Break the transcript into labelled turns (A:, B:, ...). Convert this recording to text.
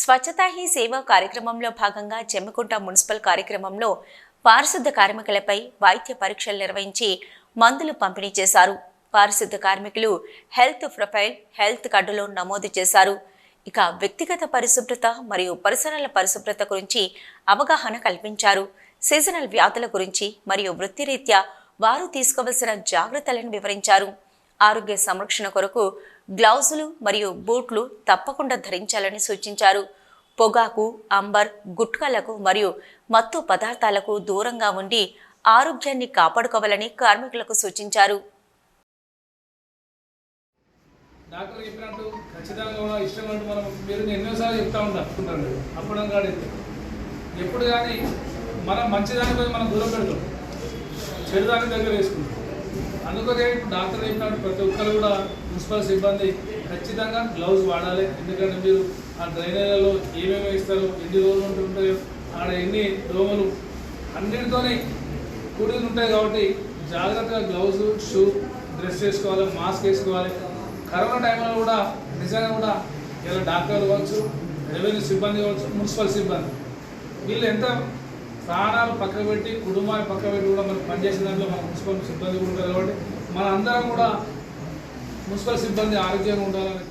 A: స్వచ్ఛతా he సేవ కార్యక్రమంలో భాగంగా చెమ్మకుంట మున్సిపల్ కార్యక్రమంలో పారిశుద్ధ కార్మికులపై వైద్య పరీక్షలు నిర్వహించి మందులు పంపిణీ చేశారు. పారిశుద్ధ కార్మికులు హెల్త్ ప్రొఫైల్ హెల్త్ కార్డులో నమోదు చేశారు. ఇక వ్యక్తిగత పరిశుభ్రత మరియు పరిసరాల పరిశుభ్రత గురించి అవగాహన కల్పించారు. సీజనల్ వ్యాధుల గురించి మరియు వృత్తిరీత్యా వారు తీసుకోవలసిన జాగ్రత్తలను వివరించారు. ఆరోగ్య సంరక్షణ కొరకు గ్లౌజులు మరియు బూట్లు తప్పకుండా ధరించాలని సూచించారు. పొగాకు అంబర్ గుట్కలకు మరియు మత్తు పదార్థాలకు దూరంగా ఉండి ఆరోగ్యాన్ని కాపాడుకోవాలని కార్మికులకు సూచించారు.
B: డాక్టర్ చెప్పినట్టు ఖచ్చితంగా ఇష్టం అంటే మనం మీరు ఎన్నోసార్లు చెప్తా ఉంటాను అప్పుడు కాదు ఎప్పుడు కానీ మనం మంచిదాని మనం దూరం పెడతాం. చెడుదానికి దగ్గర వేసుకుంటాం. అందుకనే ఇప్పుడు డాక్టర్ చెప్పినట్టు ప్రతి ఒక్క మున్సిపల్ సిబ్బంది ఖచ్చితంగా గ్లౌజ్ వాడాలి. ఎందుకంటే మీరు ఆ డ్రైనేజ్లలో ఏమేమి ఇస్తారో ఎన్ని రోజులు ఉంటుంటాయో ఆడ ఎన్ని దోమలు అన్నిటితోనే కూడి ఉంటాయి కాబట్టి జాగ్రత్తగా గ్లౌజ్ షూ డ్రెస్ వేసుకోవాలి మాస్క్ వేసుకోవాలి. కరోనా టైంలో కూడా నిజంగా కూడా ఇలా డాక్టర్లు కావచ్చు రెవెన్యూ సిబ్బంది కావచ్చు మున్సిపల్ సిబ్బంది వీళ్ళు ఎంత ప్రాణాలు పక్కన పెట్టి కుటుంబాన్ని పక్కన పెట్టి కూడా మనం పనిచేసిన దాంట్లో మన మున్సిపల్ సిబ్బంది కూడా ఉంటారు కాబట్టి మన అందరం కూడా మున్సిపల్ సిబ్బంది ఆరోగ్యంగా ఉండాలని